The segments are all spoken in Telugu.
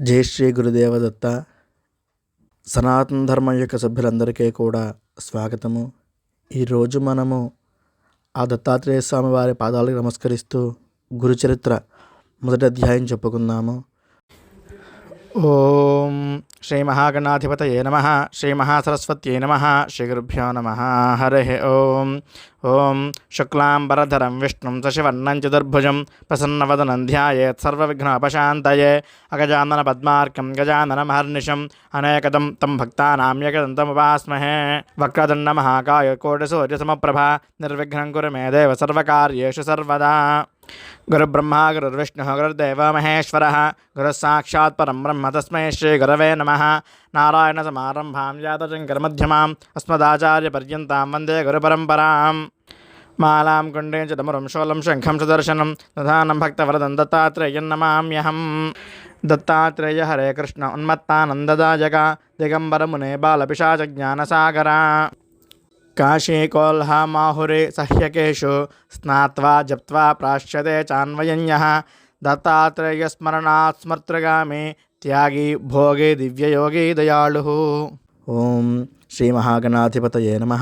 జై శ్రీ గురుదేవదత్త. సనాతన ధర్మం యొక్క సభ్యులందరికీ కూడా స్వాగతము. ఈరోజు మనము ఆ దత్తాత్రేయ స్వామి వారి పాదాలకు నమస్కరిస్తూ గురుచరిత్ర మొదటి అధ్యాయం చెప్పుకుందాము. ఓం శ్రీ మహాగణాధిపతయే నమ శ్రీ మహాసరస్వత్యై నమ శ్రీగురుభ్యో నమ హరి ఓం. ఓం శుక్లాంబరధరం విష్ణుం శశివర్ణం చతుర్భుజం ప్రసన్నవదనం ధ్యాయేత్ సర్వవిఘ్నోపశాంతయే. అగజానన పద్మార్కం గజాననమహర్నిశం అనేకదం తం భక్తానాం ఏకదంతముపాస్మహే వక్రదండ మహాకాయ కోటి కోటిసూర్యసమప్రభ నిర్విఘ్నం కురు మే దేవ సర్వకార్యేషు సర్వదా. గురుబ్రహ్మ గురుర్విష్ణు గురుర్దేవ మహేశ్వరः గురుः పరం బ్రహ్మ తస్మై శ్రీ గురవే నమ నారాయణ సమారంభాం జాతశంకరమధ్యమాम् అస్మదాచార్యపర్యంతం వందే గురుపరంపరాం మాలాం కుండే చిదమురం శోలం శంఖం సుదర్శనం దధానం భక్తవరదం దత్తాత్రేయం నమామ్యహం దత్తాత్రేయ హరే కృష్ణ ఉన్మత్తానందదాయక దిగంబరమునే బాలపిశాచ జ్ఞానసాగరా కాశీ కాశీకోల్హామాహురే సహ్యకేషు స్నాత్వా జప్త్వా ప్రాశ్యతే చాన్వయన్య దత్తాత్రేయస్మరణాత్ స్మర్తృగామి త్యాగి భోగి దివ్యయోగి దయాళు ఓం శ్రీ మహాగణాధిపతయే నమ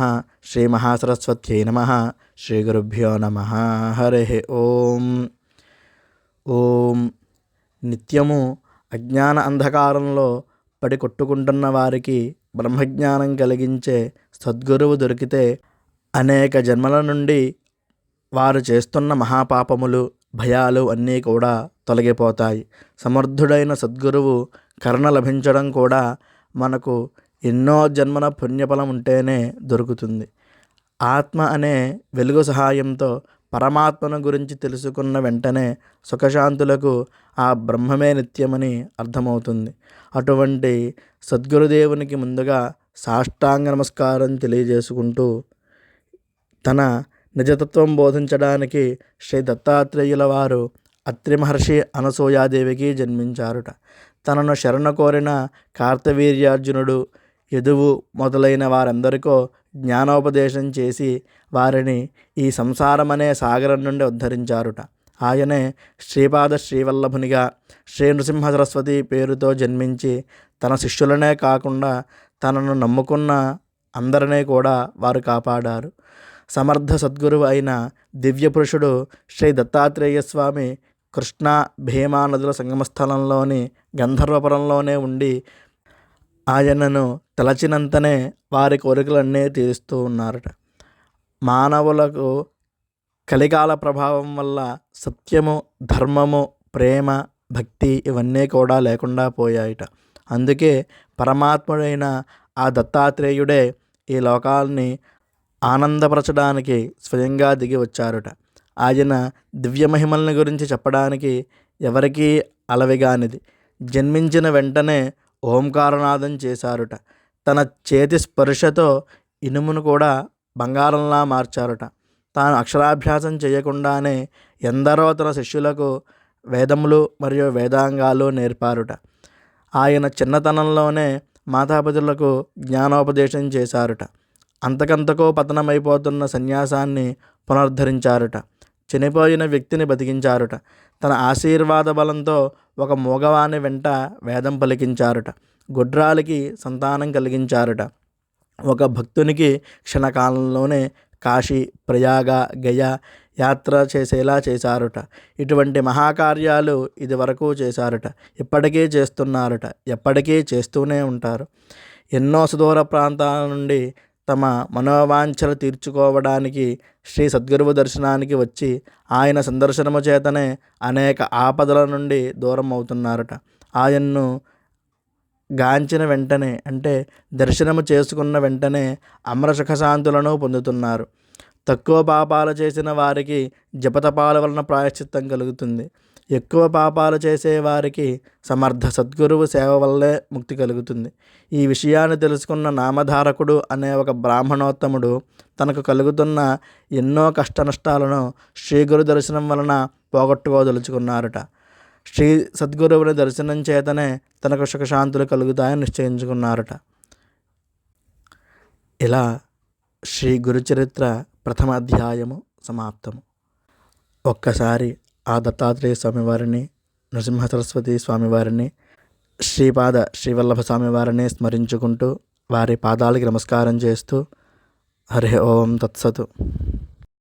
శ్రీ మహాసరస్వత్యై నమ శ్రీ గురుభ్యో నమ హరి ఓం ఓం నిత్యము అజ్ఞాన అంధకారంలో పడి కొట్టుకుంటున్న వారికి బ్రహ్మజ్ఞానం కలిగించే సద్గురువు దొరికితే అనేక జన్మల నుండి వారు చేస్తున్న మహాపాపములు భయాలు అన్నీ కూడా తొలగిపోతాయి. సమర్థుడైన సద్గురువు కరుణ లభించడం కూడా మనకు ఎన్నో జన్మల పుణ్యఫలం ఉంటేనే దొరుకుతుంది. ఆత్మ అనే వెలుగు సహాయంతో పరమాత్మను గురించి తెలుసుకున్న వెంటనే సుఖశాంతులకు ఆ బ్రహ్మమే నిత్యమని అర్థమవుతుంది. అటువంటి సద్గురుదేవునికి ముందుగా సాష్టాంగ నమస్కారం తెలియజేసుకుంటూ తన నిజతత్వం బోధించడానికి శ్రీ దత్తాత్రేయుల వారు అత్రి మహర్షి అనసూయాదేవికి జన్మించారుట. తనను శరణ కోరిన కార్తవీర్యార్జునుడు యదువు మొదలైన వారందరికో జ్ఞానోపదేశం చేసి వారిని ఈ సంసారం అనే సాగరం నుండి ఉద్ధరించారుట. ఆయనే శ్రీపాద శ్రీవల్లభునిగా శ్రీ నృసింహ సరస్వతి పేరుతో జన్మించి తన శిష్యులనే కాకుండా తనను నమ్ముకున్న అందరినీ కూడా వారు కాపాడారు. సమర్థ సద్గురువు అయిన దివ్య పురుషుడు శ్రీ దత్తాత్రేయ స్వామి కృష్ణా భీమా నదుల సంగమస్థలంలోని గంధర్వపురంలోనే ఉండి ఆయనను తలచినంతనే వారి కోరికలన్నీ తీరుస్తూ ఉన్నారట. మానవులకు కలికాల ప్రభావం వల్ల సత్యము ధర్మము ప్రేమ భక్తి ఇవన్నీ కూడా లేకుండా పోయాయిట. అందుకే పరమాత్ముడైన ఆ దత్తాత్రేయుడే ఈ లోకాల్ని ఆనందపరచడానికి స్వయంగా దిగి వచ్చారుట. ఆయన దివ్య మహిమల్ని గురించి చెప్పడానికి ఎవరికీ అలవిగానిది. జన్మించిన వెంటనే ఓంకారనాదం చేశారుట. తన చేతి స్పర్శతో ఇనుమును కూడా బంగారంలా మార్చారుట. తాను అక్షరాభ్యాసం చేయకుండానే ఎందరో తన శిష్యులకు వేదములు మరియు వేదాంగాలు నేర్పారుట. ఆయన చిన్నతనంలోనే మాతాపితులకు జ్ఞానోపదేశం చేశారుట. అంతకంతకో పతనమైపోతున్న సన్యాసాన్ని పునరుద్ధరించారుట. చనిపోయిన వ్యక్తిని బతికించారుట. తన ఆశీర్వాద బలంతో ఒక మూగవాని వెంట వేదం పలికించారుట. గుడ్రాలకి సంతానం కలిగించారుట. ఒక భక్తునికి క్షణకాలంలోనే కాశీ ప్రయాగ గయ యాత్ర చేసేలా చేశారుట. ఇటువంటి మహాకార్యాలు ఇదివరకు చేశారుట. ఇప్పటికీ చేస్తున్నారుట. ఎప్పటికీ చేస్తూనే ఉంటారు. ఎన్నో సుదూర ప్రాంతాల నుండి తమ మనోవాంఛలు తీర్చుకోవడానికి శ్రీ సద్గురువు దర్శనానికి వచ్చి ఆయన సందర్శనము చేతనే అనేక ఆపదల నుండి దూరం అవుతున్నారట. ఆయన్ను గాంచిన వెంటనే అంటే దర్శనము చేసుకున్న వెంటనే అమరసుఖశాంతులను పొందుతున్నారు. తక్కువ పాపాలు చేసిన వారికి జపతపాల వలన ప్రాయశ్చిత్తం కలుగుతుంది. ఎక్కువ పాపాలు చేసే వారికి సమర్థ సద్గురువు సేవ వల్లే ముక్తి కలుగుతుంది. ఈ విషయాన్ని తెలుసుకున్న నామధారకుడు అనే ఒక బ్రాహ్మణోత్తముడు తనకు కలుగుతున్న ఎన్నో కష్ట నష్టాలను శ్రీ గురు దర్శనం వలన పోగొట్టుకోదలుచుకున్నారట. శ్రీ సద్గురువుని దర్శనం చేతనే తనకు సుఖశాంతులు కలుగుతాయని నిశ్చయించుకున్నారట. ఇలా శ్రీ గురుచరిత్ర ప్రథమ అధ్యాయము సమాప్తము. ఒక్కసారి ఆ దత్తాత్రేయ స్వామివారిని నృసింహ సరస్వతి స్వామివారిని శ్రీపాద శ్రీవల్లభ స్వామివారిని స్మరించుకుంటూ వారి పాదాలకి నమస్కారం చేస్తూ హరి ఓం తత్సతు.